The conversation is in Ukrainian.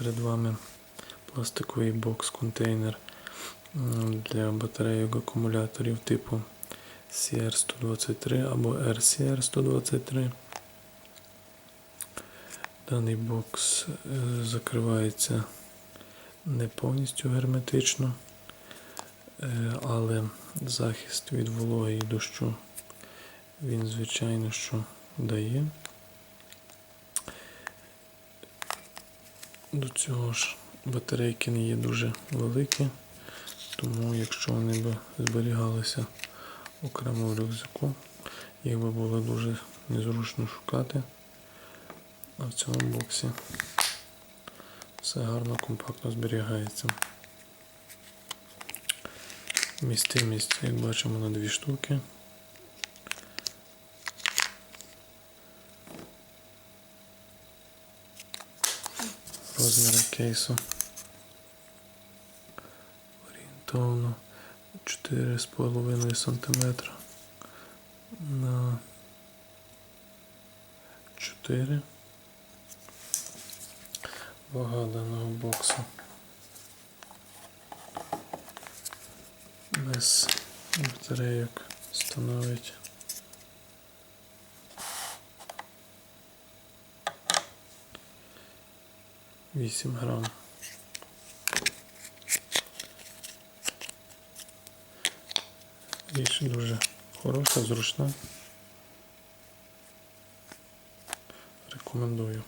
Перед вами пластиковий бокс-контейнер для батарейок акумуляторів типу CR123 або RCR123. Даний бокс е, закривається не повністю герметично, е, але захист від вологи і дощу він, звичайно, що дає. До цього ж батарейки не є дуже великі, тому якщо вони б зберігалися окремо в рюкзаку, їх би було дуже незручно шукати. А в цьому боксі все гарно, компактно зберігається. Містимість, як бачимо, на дві штуки. Розміри кейсу. Орієнтовно 4,5 см на 4 вага даного боксу. Без батарейок становить Вісім грам. Річ дуже хороша, зручна. Рекомендую.